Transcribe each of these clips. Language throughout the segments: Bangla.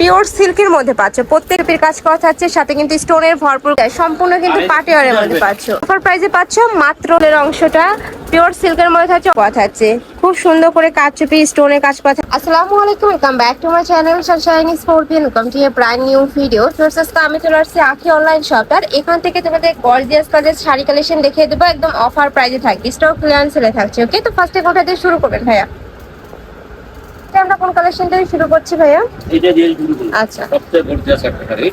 পিওর সিল্কের মধ্যে পাচ্ছ। প্রত্যেক প্রত্যেকের কাজ করা থাকছে সাথে কিন্তু স্টোনের ভরপুর সম্পূর্ণ কিন্তু পাটিয়ারের মধ্যে পাচ্ছ। অফার প্রাইসে পাচ্ছ মাত্র এর অংশটা পিওর সিল্কের মধ্যে থাকছে করা থাকছে। খুব সুন্দর করে কাজ চুপি স্টোনের কাজ করা। আসসালামু আলাইকুম welcome back to my channel sunshine sportian welcome to a brand new video আজকে আমি চলে আসছি আখি অনলাইন শপটার এখান থেকে তোমাদের গর্জিয়াস কাজের শাড়ি কালেকশন দেখিয়ে দেবো। একদম অফার প্রাইসে থাকবে স্টক ক্লিয়ারেন্স সেলে থাকছে ওকে তো ফার্স্টে কোনটা দিয়ে শুরু করবেন ভাইয়া? এটা আমরা কোন কালেকশন থেকে শুরু করছি ভাইয়া? এটা দিয়ে শুরু করুন আচ্ছা। সবচেয়ে গর্জিয়াস একটা শাড়ি।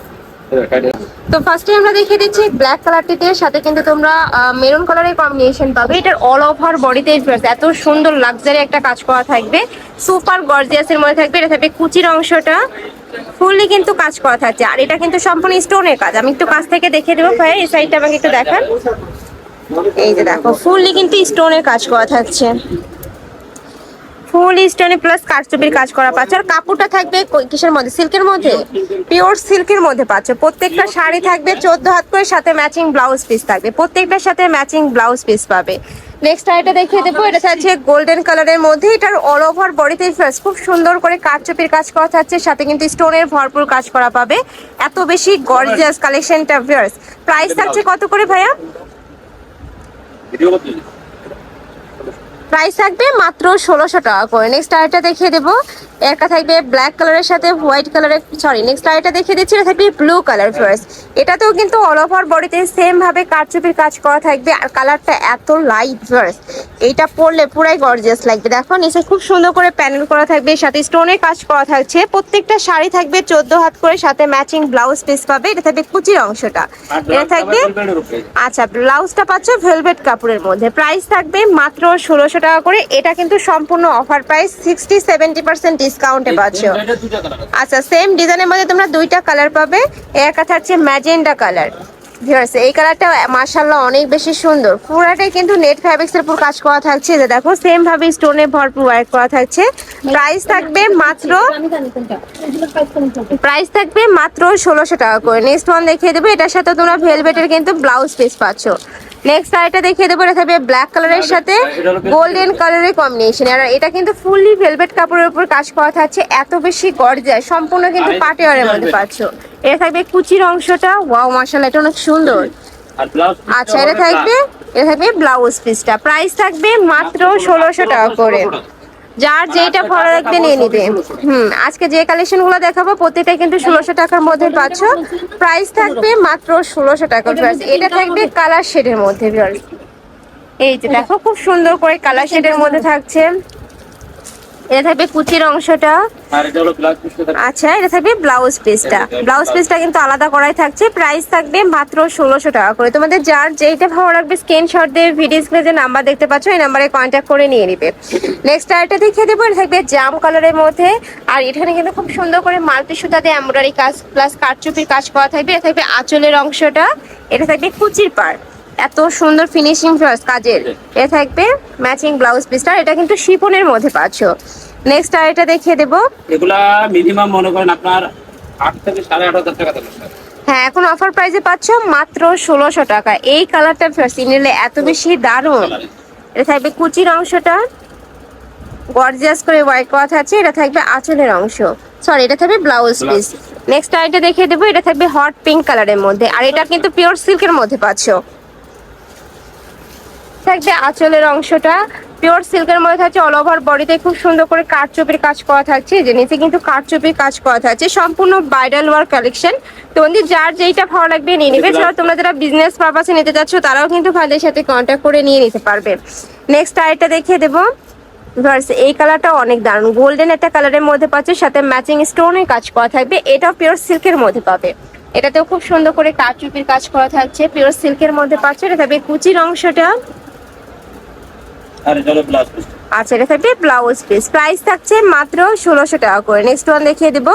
তো ফার্স্টে আমরা দেখিয়ে দিচ্ছি ব্ল্যাক কালারটিতে সাথে কিন্তু তোমরা মেরুন কালারের কম্বিনেশন পাবে। এটার অল ওভার বডিতে এত সুন্দর লাক্সারি একটা কাজ করা থাকবে। সুপার গর্জিয়াসের মধ্যে থাকবে এটা থাকবে কুচির অংশটা। ফুললি কিন্তু কাজ করা থাকছে। আর এটা কিন্তু সম্পূর্ণ স্টোনের কাজ। আমি একটু কাছ থেকে দেখিয়ে দেবো ভাই এই সাইডটা আমাকে একটু দেখান। এই যে দেখো ফুললি কিন্তু স্টোনের কাজ করা থাকছে। ফুল স্টোনে প্লাস কারচুপির কাজ করা পাচ্ছ। আর কাপড়টা থাকবে কিসের মধ্যে? সিল্কের মধ্যে? পিওর সিল্কের মধ্যে পাচ্ছ। প্রত্যেকটা শাড়ি থাকবে চোদ্দ হাত করে, সাথে ম্যাচিং ব্লাউজ পিস থাকবে। প্রত্যেকটার সাথে ম্যাচিং ব্লাউজ পিস পাবে। নেক্সট এটা দেখিয়ে দেবো। এটা থাকছে গোল্ডেন কালারের মধ্যে। এটার অল ওভার বডিতে খুব সুন্দর করে কারচুপির কাজ করা থাকছে। সাথে কিন্তু স্টোনের ভরপুর কাজ করা পাবে। এত বেশি গর্জিয়াস কালেকশনটা ভিউয়ার্স প্রাইস থাকছে কত করে ভাইয়া? প্রাইস থাকবে মাত্র ষোলোশো টাকা করে। নেক্সট আরেকটা দেখিয়ে দেবো। একটা থাকবে ব্ল্যাক কালারের সাথে হোয়াইট কালারের সরি নেক্সট আরেকটা দেখিয়ে দিচ্ছি এটা থাকবে ব্লু কালার ফার্স্ট এটাতেও কিন্তু অল ওভার বডিতে সেমভাবে কারচুপির কাজ করা থাকবে আর কালারটা এত লাইট ফার্স্ট এইটা পরলে পুরাই গর্জিয়াস লাগবে। দেখো নিচে খুব সুন্দর করে প্যানেল করা থাকবে সাথে স্টোনের কাজ করা থাকছে। প্রত্যেকটা শাড়ি থাকবে চোদ্দ হাত করে সাথে ম্যাচিং ব্লাউজ পিস পাবে এটা থাকবে কুচির অংশটা। এটা থাকবে আচ্ছা ব্লাউজটা পাচ্ছ ভেলভেট কাপড়ের মধ্যে। প্রাইস থাকবে মাত্র ষোলোশো টাকা করে এটা কিন্তু সম্পূর্ণ offer price sixty seventy percent ডিসকাউন্টে পাচ্ছ। আচ্ছা সেম ডিজাইনের মধ্যে তোমরা দুইটা কালার পাবে। একটা থাকছে ম্যাজেন্ডা কালার ভিউয়ার্স এই কালারটা মাশাআল্লাহ অনেক বেশি সুন্দর। পুরাটাই কিন্তু নেট ফ্যাব্রিক্স এর উপর কাজ করা থাকছে। যে দেখো সেম ভাবে স্টোনে ভরপুর ওয়ার্ক করা থাকছে। প্রাইস থাকবে মাত্র প্রাইস থাকবে মাত্র ষোলোশো টাকা করে। নেক্সট ওয়ান দেখিয়ে দেবো। এটার সাথে তোমরা ভেলভেটের কিন্তু ব্লাউজ পিস পাচ্ছ। নেক্সট আরেকটা দেখিয়ে দেবো এটা থাকবে ব্ল্যাক কালারের সাথে গোল্ডেন কালারের কম্বিনেশন আর এটা কিন্তু ফুললি ভেলভেট কাপড়ের উপর কাজ করা থাকছে এত বেশি গরজায় সম্পূর্ণ কিন্তু পাটিয়ারের মধ্যে পাচ্ছ। এটা থাকবে কুচির অংশটা ওয়াও মার্শাল এটা অনেক সুন্দর। আচ্ছা এটা থাকবে এটা থাকবে ব্লাউজ পিসটা। প্রাইস থাকবে মাত্র ষোলোশো টাকা করে। যার যেটা ভালো লাগবে নিয়ে নিবে। হুম আজকে যে কালেকশনগুলো দেখাবো প্রত্যেকটা কিন্তু ষোলোশো টাকার মধ্যে পাচ্ছ। প্রাইস থাকবে মাত্র ষোলোশো টাকা প্রাইস এটা থাকবে কালার শেডের মধ্যে এই যে দেখো খুব সুন্দর করে কালার শেডের মধ্যে থাকছে। এটা থাকবে কুচির অংশটা। আচ্ছা এটা থাকবে ব্লাউজ পিসটা ব্লাউজ পিসটা কিন্তু আলাদা করাই থাকছে। প্রাইস থাকবে মাত্র ষোলোশো টাকা করে। তোমাদের যার যেইটা ভালো লাগবে স্ক্রিনশট দিয়ে ভিডিও স্ক্রিনে যে নাম্বার দেখতে পাচ্ছ এই নাম্বারে কন্ট্যাক্ট করে নিয়ে নিবে। নেক্সট আরেকটা দেখিয়ে দেবো এটা থাকবে জাম কালারের মধ্যে। আর এখানে কিন্তু খুব সুন্দর করে মাল্টি সুতাতে এমব্রয়ডারি কাজ প্লাস কারচুপির কাজ করা থাকবে। এটা থাকবে আঁচলের অংশটা। এটা থাকবে কুচির পার এত সুন্দর ফিনিশিং কাজের। এটা থাকবে ম্যাচিং ব্লাউজ পিসটা এটা কিন্তু শিপনের মধ্যে পাচ্ছ। নেক্সট আরেকটা দেখিয়ে দেবো। এগুলা মিনিমাম মনে করেন আপনার আট থেকে সাড়ে আট হাজার টাকা দেবে হ্যাঁ এখন অফার প্রাইসে পাচ্ছ মাত্র ষোলোশো টাকা। এই কালারটা নিলে এত বেশি দারুণ। এটা থাকবে কুচির অংশটা। গর্জিয়াস করে ওয়াইট করা থাকছে এটা থাকবে আঁচলের অংশ। সরি এটা থাকবে ব্লাউজ পিস নেক্সট আইটা দেখিয়ে দেবো এটা থাকবে হট পিঙ্ক কালারের মধ্যে। আর এটা কিন্তু পিওর সিল্কের মধ্যে পাচ্ছ। থাকবে আঁচলের অংশটা। পিওর সিল্কের মধ্যে থাকছে অল ওভার বডিতে খুব সুন্দর করে কাঠচুপির কাজ করা থাকছে। যে নিচে কিন্তু কাঠচুপির কাজ করা থাকছে। সম্পূর্ণ ব্রাইডাল ওয়ার্ক কালেকশন তোমাদের যার যেইটা ভালো লাগবে নিয়ে নিবে। এছাড়াও তোমরা যারা বিজনেস পারপাসে নিতে চাচ্ছ তারাও কিন্তু ভাইদের সাথে কন্ট্যাক্ট করে নিয়ে নিতে পারবে। নেক্সট আরেকটা দেখিয়ে দেবো। ভার্স এই কালারটা অনেক দারুণ। গোল্ডেন একটা কালারের মধ্যে পাচ্ছে সাথে ম্যাচিং স্টোনের কাজ করা থাকবে। এটাও পিওর সিল্কের মধ্যে পাবে। এটাতেও খুব সুন্দর করে কাঠচুপির কাজ করা থাকছে। পিওর সিল্কের মধ্যে পাচ্ছে এটা থাকবে কুচির অংশটা। আচ্ছা এটা থাকবে ব্লাউজ পিস প্রাইস থাকছে মাত্র ষোলোশো টাকা করে। নেক্সট ওয়ান দেখিয়ে দেবো।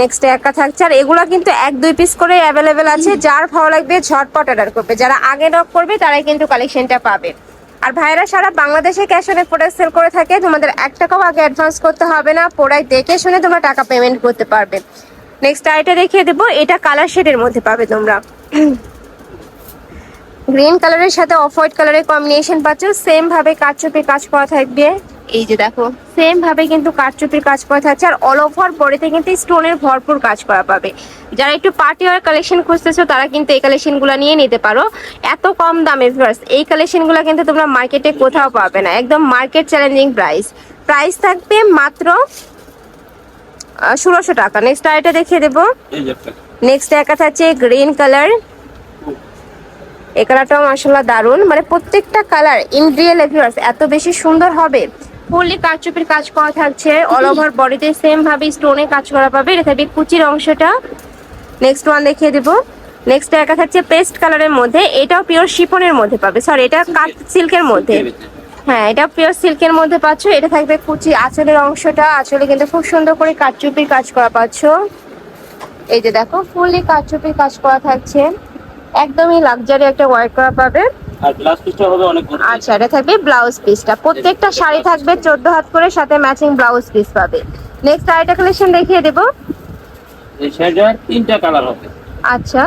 নেক্সট একটা থাকছে। আর এগুলো কিন্তু এক, দুই পিস করে অ্যাভেলেবেল আছে। যার ভালো লাগবে ঝটপট অর্ডার করবে। যারা আগে নক করবে, তারাই কিন্তু কালেকশনটা পাবে। আর ভাইরা সারা বাংলাদেশে ক্যাশ অনে প্রোডাক্ট সেল করে থাকে। তোমাদের এক টাকাও আগে অ্যাডভান্স করতে হবে না। প্রোডাক্ট দেখে শুনে তোমরা টাকা পেমেন্ট করতে পারবে। নেক্সট আইটা দেখিয়ে দেবো। এটা কালার শেডের মধ্যে পাবে তোমরা। গ্রিন কালারের সাথে অফ হোয়াইট কালারের কম্বিনেশন পাচ্ছ সেম ভাবে কারচুপির কাজ করা থাকবে। এই যে দেখো। সেম ভাবে কিন্তু কারচুপির কাজ করা থাকছে আর অল ওভার বডিতে কিন্তু স্টোনের ভরপুর কাজ করা পাবে। যারা একটু পার্টি ওয়ার কালেকশন খুঁজতেছো তারা কিন্তু এই কালেকশনগুলো নিয়ে নিতে পারো। এত কম দামে ভিউয়ার্স এই কালেকশনগুলো কিন্তু তোমরা মার্কেটে কোথাও পাবে না। একদম মার্কেট চ্যালেঞ্জিং প্রাইস প্রাইস থাকবে মাত্র ষোলোশো টাকা। নেক্সট আইটা দেখিয়ে দেবো। এই যে নেক্সট দেখা থাকছে গ্রিন কালার এই কালারটাও মাসাল্লাহ দারুণ। মানে প্রত্যেকটা কালার ইন রিয়েল ভিউয়ার্স এত বেশি সুন্দর হবে। ফুললি কারচুপির কাজ করা থাকছে অল ওভার বডিতে সেম ভাবে স্টোনে কাজ করা পাবে। এটা থাকবে কুচির অংশটা। নেক্সট ওয়ান দেখিয়ে দেবো। নেক্সট দেখা থাকছে পেস্ট কালারের মধ্যে। এটাও পিওর শিপনের মধ্যে পাবে। সরি এটা কাট সিল্কের মধ্যে। হ্যাঁ এটা পিওর সিল্কের মধ্যে পাচ্ছ। এটা থাকবে কুচি আঁচলের অংশটা। আঁচলে কিন্তু খুব সুন্দর করে কাটচুপির কাজ করা পাচ্ছ। এই যে দেখো ফুললি কাটচুপির কাজ করা থাকছে। একদমই লাক্সারি একটা ওয়ার্ক করা পাবে আর পিসটা হবে অনেক বড় আচ্ছা এটা থাকবে ব্লাউজ পিসটা প্রত্যেকটা শাড়ি থাকবে চোদ্দ হাত করে সাথে ম্যাচিং ব্লাউজ পিস পাবে। নেক্সট আরেকটা কালেকশন দেখিয়ে দেবো। এই তিনটা কালার হবে। আচ্ছা।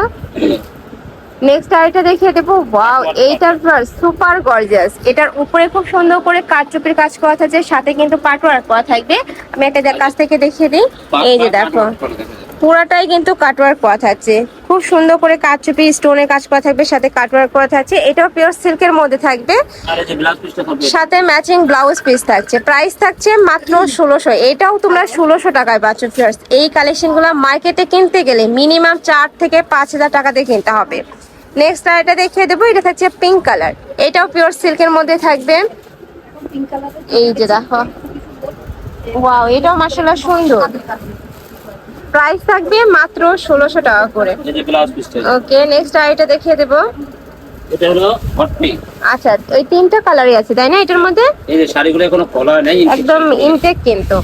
নেক্সট আরেকটা দেখিয়ে দেবো। ওয়াও এইটার সুপার গর্জিয়াস এটার উপরে খুব সুন্দর করে কাঠচুপির কাজ করা থাকছে সাথে কিন্তু পাটওয়ার্ক করা থাকবে। আমি একটা কাছ থেকে দেখিয়ে দিই। এই যে দেখো। পুরাটাই কিন্তু কাটওয়ার্ক করা থাকছে খুব সুন্দর করে কাঠচুপি স্টোনের কাজ করা থাকবে সাথে কাটওয়ার্ক করা থাকছে। এটাও পিওর সিল্কের মধ্যে থাকবে। সাথে ম্যাচিং ব্লাউজ পিস থাকছে। প্রাইস থাকছে মাত্র ষোলোশো। এটাও তোমরা ষোলোশো টাকায় পাচ্ছ ফিয়ার্স এই কালেকশনগুলো মার্কেটে কিনতে গেলে মিনিমাম চার থেকে পাঁচ হাজার টাকা দিয়ে কিনতে হবে। নেক্সট আর এটা দেখিয়ে দেবো এটা থাকছে পিঙ্ক কালার এটাও পিওর সিল্কের মধ্যে থাকবে। এই যে দেখো। ওয়াও এটাও মাসাল্লাহ সুন্দর। প্রাইস থাকবে মাত্র ষোলোশো টাকা করে। ওকে নেক্সট আইটা দেখিয়ে দেবো। এটা হলো আচ্ছা ওই তিনটা কালারই আছে তাই না এটার মধ্যে? এই যে শাড়িগুলো কোনো কলার নাই। একদম ইনটেক কিন্তু।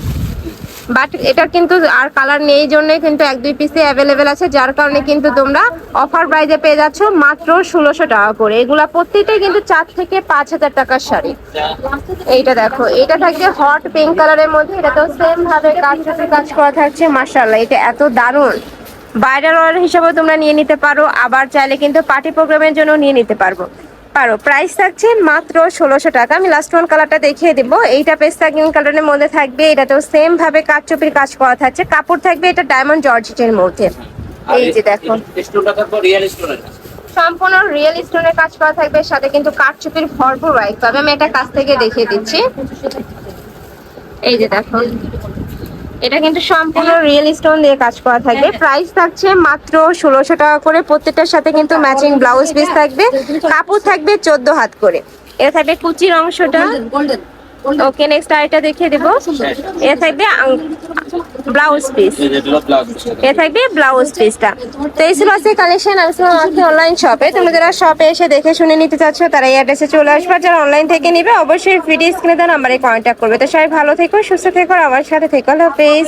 বাট এটার কিন্তু আর কালার নেই জন্যই কিন্তু এক, দুই পিসে অ্যাভেলেবেল আছে, যার কারণে কিন্তু তোমরা অফার প্রাইজে পেয়ে যাচ্ছ মাত্র ষোলোশো টাকা করে। এগুলা প্রত্যেকটাই কিন্তু চার থেকে পাঁচ হাজার টাকার শাড়ি। এইটা দেখো এটা থাকছে হট পিঙ্ক কালারের মধ্যে এটা তো সেম ভাবে কাজ কাজ করা থাকছে মার্শাল্লাহ এটা এত দারুণ। বাইরের অর্ডার হিসাবে তোমরা নিয়ে নিতে পারো, আবার চাইলে কিন্তু পার্টি প্রোগ্রামের জন্য নিয়ে নিতে পারব। পারো। প্রাইস থাকছে মাত্র ষোলোশো টাকা। আমি লাস্ট ওয়ান কালারটা দেখিয়ে দিব। এইটা পেস্তা গ্রিন কালারের মধ্যে থাকবে। এটাতেও সেম ভাবে কাঠচুপির কাজ করা থাকছে। কাপড় থাকবে এটা ডায়মন্ড জর্জেটের মধ্যে। এই যে দেখো। রিয়েল সম্পূর্ণ রিয়েল স্টোনের কাজ করা থাকবে সাথে কিন্তু কাঠচুপির ভরপুর ওয়াইক পাবে আমি এটা কাছ থেকে দেখিয়ে দিচ্ছি। এই যে দেখো। এটা কিন্তু সম্পূর্ণ রিয়েল স্টোন দিয়ে কাজ করা থাকবে। প্রাইস থাকছে মাত্র ষোলোশো টাকা করে। প্রত্যেকটার সাথে কিন্তু ম্যাচিং ব্লাউজ পিস থাকবে। কাপড় থাকবে চোদ্দ হাত করে। এটা থাকবে কুচির অংশটা। ওকে নেক্সট আরেকটা দেখিয়ে দেবো। এটা থাকবে ব্লাউজ পিস এ থাকবে ব্লাউজ পিসটা তো এই ছিল আজকে কালেকশন আমি ছিলাম আজকে অনলাইন শপে তোমরা যারা শপে এসে দেখে শুনে নিতে চাচ্ছ তারা এই অ্যাড্রেসে চলে আসবে। আর যারা অনলাইন থেকে নিবে অবশ্যই ভিডিও স্ক্রিনে দেওয়া নাম্বারে কন্ট্যাক্ট করবে। তো সবাই ভালো থেকো সুস্থ থেকো আমার সাথে থেকো। পেজ